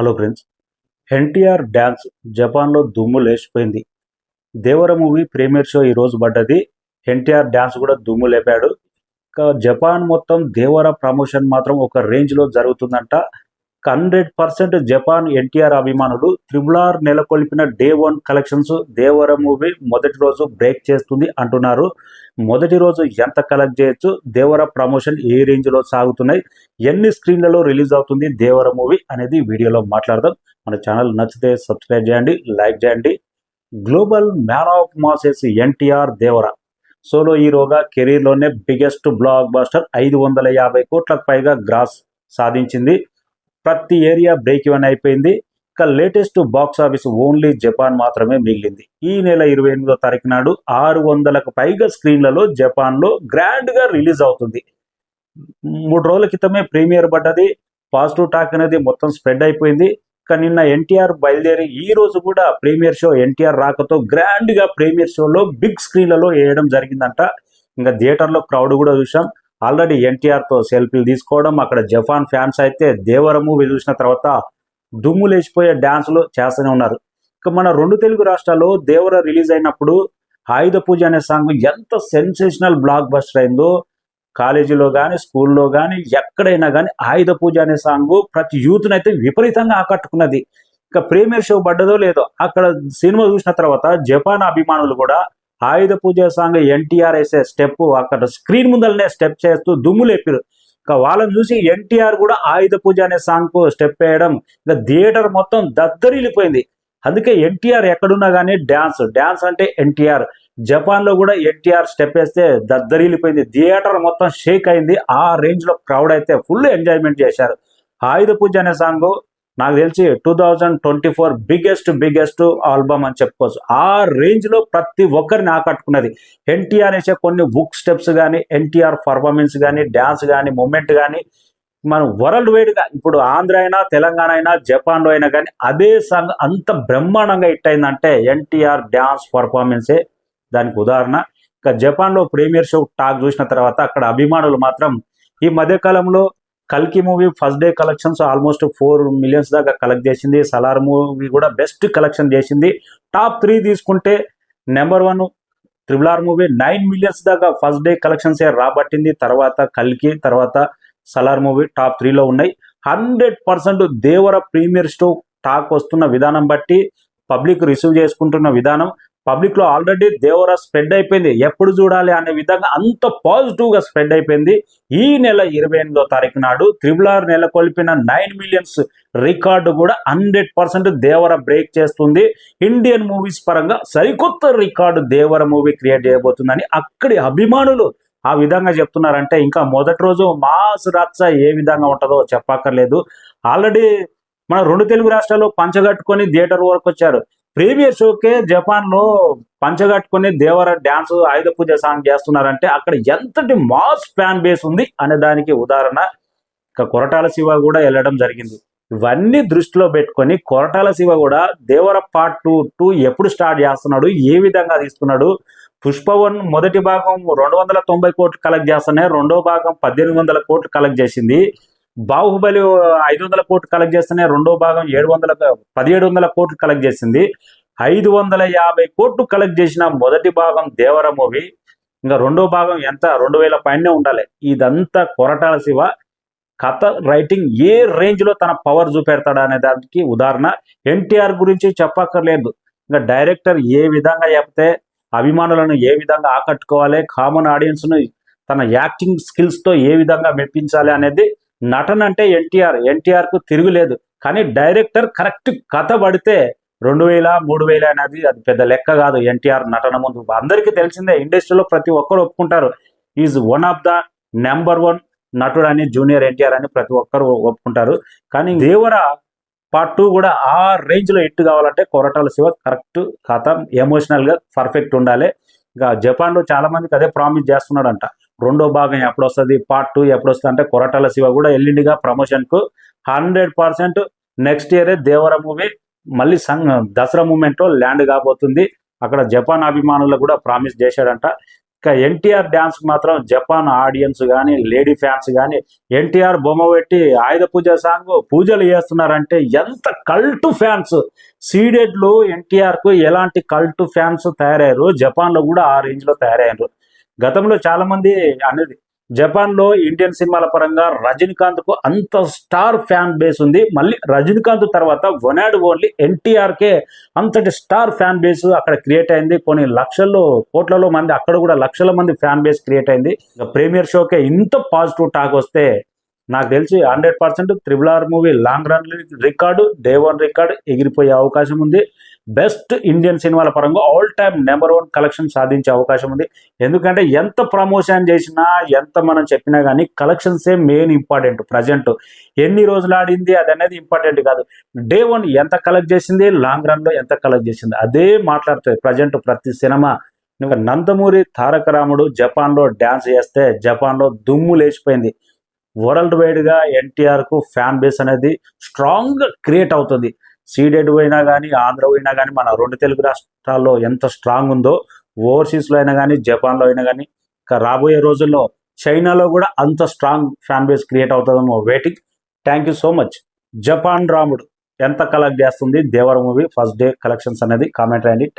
Hello friends NTR dance జపాన్లో దుమ్ము లేచిపోయింది. దేవర మూవీ ప్రీమియర్ షో ఈ రోజు పడ్డది. ఎన్టీఆర్ డ్యాన్స్ కూడా దుమ్ము లేపాడు. ఇంకా జపాన్ మొత్తం దేవర ప్రమోషన్ మాత్రం ఒక రేంజ్లో జరుగుతుందంట. హండ్రెడ్ పర్సెంట్ జపాన్ ఎన్టీఆర్ అభిమానులు త్రిబులార్ నెలకొల్పిన day one collections Devara movie మొదటి రోజు బ్రేక్ చేస్తుంది అంటున్నారు. మొదటి రోజు ఎంత కలెక్ట్ చేయొచ్చు? దేవర ప్రమోషన్ ఏ రేంజ్లో సాగుతున్నాయి? ఎన్ని స్క్రీన్లలో రిలీజ్ అవుతుంది దేవర మూవీ అనేది వీడియోలో మాట్లాడదాం. మన ఛానల్ నచ్చితే సబ్స్క్రైబ్ చేయండి లైక్ చేయండి. Global man of masses NTR Devara. Solo హీరోగా కెరీర్లోనే బిగ్గెస్ట్ బ్లాక్ బాస్టర్ ఐదు వందల యాభై కోట్లకు పైగా గ్రాస్ సాధించింది. ప్రతి ఏరియా బ్రేక్ ఇవన్ అయిపోయింది. ఇక latest box office only Japan మాత్రమే మిగిలింది. ఈ నెల ఇరవై ఎనిమిదో తారీఖు నాడు ఆరు వందలకు పైగా స్క్రీన్లలో జపాన్లో గ్రాండ్గా రిలీజ్ అవుతుంది. మూడు రోజుల క్రితమే ప్రీమియర్ పడ్డది. పాజిటివ్ టాక్ అనేది మొత్తం స్ప్రెడ్ అయిపోయింది. ఇక నిన్న ఎన్టీఆర్ బయలుదేరి ఈ రోజు కూడా ప్రీమియర్ షో ఎన్టీఆర్ రాకతో గ్రాండ్గా ప్రీమియర్ షోలో బిగ్ స్క్రీన్లలో వేయడం జరిగిందంట. ఇంకా థియేటర్లో క్రౌడ్ కూడా చూసాం ఆల్రెడీ ఎన్టీఆర్తో సెల్ఫీలు తీసుకోవడం అక్కడ జపాన్ ఫ్యాన్స్ అయితే దేవర మూవీ చూసిన తర్వాత దుమ్ము లేచిపోయే డాన్సులు చేస్తూనే ఉన్నారు. ఇక మన రెండు తెలుగు రాష్ట్రాల్లో దేవర రిలీజ్ అయినప్పుడు ఆయుధ పూజ అనే సాంగ్ ఎంత సెన్సేషనల్ బ్లాక్ బస్టర్ అయిందో కాలేజీలో కానీ స్కూల్లో కానీ ఎక్కడైనా కానీ ఆయుధ పూజ అనే సాంగ్ ప్రతి యూత్ని అయితే విపరీతంగా ఆకట్టుకున్నది. ఇక ప్రీమియర్ షో పడ్డదో లేదో అక్కడ సినిమా చూసిన తర్వాత జపాన్ అభిమానులు కూడా ఆయుధ పూజ సాంగ్ ఎన్టీఆర్ వేసే స్టెప్ అక్కడ స్క్రీన్ ముందరనే స్టెప్ చేస్తూ దుమ్ము లేపారు ఇంకా వాళ్ళని చూసి ఎన్టీఆర్ కూడా ఆయుధ పూజ అనే సాంగ్కు స్టెప్ వేయడం ఇంకా థియేటర్ మొత్తం దద్దరిల్లిపోయింది. అందుకే ఎన్టీఆర్ ఎక్కడున్నా కానీ డ్యాన్స్ డ్యాన్స్ అంటే ఎన్టీఆర్. జపాన్లో కూడా ఎన్టీఆర్ స్టెప్ వేస్తే దద్దరిల్లిపోయింది. థియేటర్ మొత్తం షేక్ అయింది. ఆ రేంజ్లో క్రౌడ్ అయితే ఫుల్ ఎంజాయ్మెంట్ చేశారు. ఆయుధ పూజ అనే సాంగ్ నాకు తెలిసి two thousand twenty four biggest biggest album అని చెప్పుకోవచ్చు. ఆ రేంజ్లో ప్రతి ఒక్కరిని ఆకట్టుకున్నది. ఎన్టీఆర్ వేసే కొన్ని బుక్ స్టెప్స్ కానీ ఎన్టీఆర్ పర్ఫార్మెన్స్ కానీ డ్యాన్స్ కానీ మూమెంట్ కానీ మనం వరల్డ్ వైడ్గా ఇప్పుడు ఆంధ్ర అయినా తెలంగాణ అయినా జపాన్లో అయినా కానీ అదే సాంగ్ అంత బ్రహ్మాండంగా హిట్ అయిందంటే ఎన్టీఆర్ డ్యాన్స్ పర్ఫార్మెన్సే దానికి ఉదాహరణ. ఇంకా జపాన్లో ప్రీమియర్ షో టాక్ చూసిన తర్వాత అక్కడ అభిమానులు మాత్రం ఈ మధ్య కాలంలో కల్కి movie first day collections almost four millions దాకా కలెక్ట్ చేసింది. సలార్ మూవీ కూడా బెస్ట్ కలెక్షన్ చేసింది. టాప్ త్రీ తీసుకుంటే number one triple R movie nine millions దాకా ఫస్ట్ డే కలెక్షన్స్ రాబట్టింది. తర్వాత కల్కి తర్వాత సలార్ మూవీ టాప్ త్రీలో ఉన్నాయి. Hundred percent Devara premiere show talk వస్తున్న విధానం బట్టి పబ్లిక్ రిసీవ్ చేసుకుంటున్న విధానం పబ్లిక్లో ఆల్రెడీ దేవర స్ప్రెడ్ అయిపోయింది. ఎప్పుడు చూడాలి అనే విధంగా అంత పాజిటివ్గా స్ప్రెడ్ అయిపోయింది. ఈ నెల ఇరవై ఎనిమిదో తారీఖు నాడు త్రిబుల్ ఆర్ నెలకొల్పిన నైన్ మిలియన్స్ రికార్డు కూడా హండ్రెడ్ పర్సెంట్ దేవర బ్రేక్ చేస్తుంది. ఇండియన్ మూవీస్ పరంగా సరికొత్త రికార్డు దేవర మూవీ క్రియేట్ చేయబోతుందని అక్కడి అభిమానులు ఆ విధంగా చెప్తున్నారంటే ఇంకా మొదటి రోజు మాస్ రచ్చ ఏ విధంగా ఉంటుందో చెప్పక్కర్లేదు. ఆల్రెడీ మన రెండు తెలుగు రాష్ట్రాల్లో పంచగట్టుకొని థియేటర్ వరకు వచ్చారు. ప్రీవియస్ షోకే జపాన్లో పంచగట్టుకొని దేవర డ్యాన్స్ ఆయుధ పూజ సాంగ్ చేస్తున్నారంటే అక్కడ ఎంతటి మాస్ ఫ్యాన్ బేస్ ఉంది అనే దానికి ఉదాహరణ. ఇక కొరటాల శివ కూడా వెళ్ళడం జరిగింది. ఇవన్నీ దృష్టిలో పెట్టుకొని కొరటాల శివ కూడా దేవర పార్ట్ టూ టూ ఎప్పుడు స్టార్ట్ చేస్తున్నాడు ఏ విధంగా తీస్తున్నాడు పుష్ప వన్ మొదటి భాగం రెండు వందల తొంభై కోట్లు కలెక్ట్ చేస్తున్నాయి రెండో భాగం పద్దెనిమిది వందల కోట్లు కలెక్ట్ చేసింది. బాహుబలి ఐదు వందల కోట్లు కలెక్ట్ చేస్తేనే రెండో భాగం ఏడు వందల పదిహేడు వందల కోట్లు కలెక్ట్ చేసింది. ఐదు వందల యాభై కోట్లు కలెక్ట్ చేసిన మొదటి భాగం దేవర మూవీ. ఇంకా రెండో భాగం ఎంత? రెండు వేల పైనే ఉండాలి. ఇదంతా కొరటాల శివ. కథ రైటింగ్ ఏ రేంజ్లో తన పవర్ చూపెడతాడు అనే దానికి ఉదాహరణ. ఎన్టీఆర్ గురించి చెప్పక్కర్లేదు. ఇంకా డైరెక్టర్ ఏ విధంగా చెప్తే అభిమానులను ఏ విధంగా ఆకట్టుకోవాలి? కామన్ ఆడియన్స్ను తన యాక్టింగ్ స్కిల్స్తో ఏ విధంగా మెప్పించాలి అనేది నటన అంటే ఎన్టీఆర్ ఎన్టీఆర్కు తిరుగులేదు. కానీ డైరెక్టర్ కరెక్ట్ కథ పడితే రెండు వేల మూడు వేల అనేది అది పెద్ద లెక్క కాదు ఎన్టీఆర్ నటన ముందు. అందరికీ తెలిసిందే ఇండస్ట్రీలో ప్రతి ఒక్కరు ఒప్పుకుంటారు. Is one of the number one నటుడు అని జూనియర్ ఎన్టీఆర్ అని ప్రతి ఒక్కరు ఒప్పుకుంటారు. కానీ దేవర పార్ట్ టూ కూడా ఆ రేంజ్లో హిట్ కావాలంటే కొరటాల శివ కరెక్ట్ కథ ఎమోషనల్గా పర్ఫెక్ట్ ఉండాలి. ఇంకా జపాన్లో చాలా మందికి అదే ప్రామిస్ చేస్తున్నాడంట. రెండో భాగం ఎప్పుడు వస్తుంది పార్ట్ టూ ఎప్పుడు వస్తుంది అంటే కొరటాల శివ కూడా ఎల్లుండిగా ప్రమోషన్కు హండ్రెడ్ పర్సెంట్ నెక్స్ట్ ఇయరే దేవర మూవీ మళ్ళీ సంగ్ దసరా మూమెంట్లో ల్యాండ్ కాబోతుంది. అక్కడ జపాన్ అభిమానులకు కూడా ప్రామిస్ చేశాడంట ఇక ఎన్టీఆర్ డ్యాన్స్ మాత్రం జపాన్ ఆడియన్స్ కానీ లేడీ ఫ్యాన్స్ కానీ ఎన్టీఆర్ బొమ్మ పెట్టి ఆయుధ పూజ సాంగ్ పూజలు చేస్తున్నారంటే ఎంత కల్ట్ ఫ్యాన్స్ సీడెడ్లు ఎన్టీఆర్కు ఎలాంటి కల్ట్ ఫ్యాన్స్ తయారయ్యారు? జపాన్లో కూడా ఆ రేంజ్లో తయారయ్యారు. గతంలో చాలా మంది అనేది జపాన్లో ఇండియన్ సినిమాల పరంగా రజనీకాంత్కు అంత స్టార్ ఫ్యాన్ బేస్ ఉంది. మళ్ళీ రజనీకాంత్ తర్వాత వన్ అండ్ ఓన్లీ ఎన్టీఆర్కే అంతటి స్టార్ ఫ్యాన్ బేస్ అక్కడ క్రియేట్ అయింది. కొన్ని లక్షల్లో కోట్లలో మంది అక్కడ కూడా లక్షల మంది ఫ్యాన్ బేస్ క్రియేట్ అయింది. ప్రీమియర్ షోకే ఇంత పాజిటివ్ టాక్ వస్తే నాకు తెలిసి hundred percent triple R movie long run record day one record ఎగిరిపోయే అవకాశం ఉంది. బెస్ట్ ఇండియన్ సినిమాల పరంగా all time number one collection సాధించే అవకాశం ఉంది. ఎందుకంటే ఎంత ప్రమోషన్ చేసినా ఎంత మనం చెప్పినా కానీ కలెక్షన్సే మెయిన్ ఇంపార్టెంట్ ప్రజెంట్. ఎన్ని రోజులు ఆడింది అది అనేది ఇంపార్టెంట్ కాదు. డే వన్ ఎంత కలెక్ట్ చేసింది లాంగ్ రన్లో ఎంత కలెక్ట్ చేసింది అదే మాట్లాడుతుంది ప్రజెంట్ ప్రతి సినిమా. ఇంకా నందమూరి తారక రాముడు జపాన్లో డ్యాన్స్ చేస్తే జపాన్లో దుమ్ము లేచిపోయింది. వరల్డ్ వైడ్గా కు ఫ్యాన్ బేస్ అనేది స్ట్రాంగ్ క్రియేట్ అవుతుంది. సీడెడ్ పోయినా కానీ ఆంధ్ర పోయినా కానీ మన రెండు తెలుగు రాష్ట్రాల్లో ఎంత స్ట్రాంగ్ ఉందో ఓవర్సీస్లో అయినా కానీ జపాన్లో అయినా కానీ ఇంకా రాబోయే రోజుల్లో చైనాలో కూడా అంత స్ట్రాంగ్ ఫ్యాన్ బేస్ క్రియేట్ అవుతుందేమో waiting thank you so much Japan రాముడు ఎంత కలెక్ట్ చేస్తుంది Devara movie first day collections అనేది కామెంట్ రాయండి. థ్యాంక్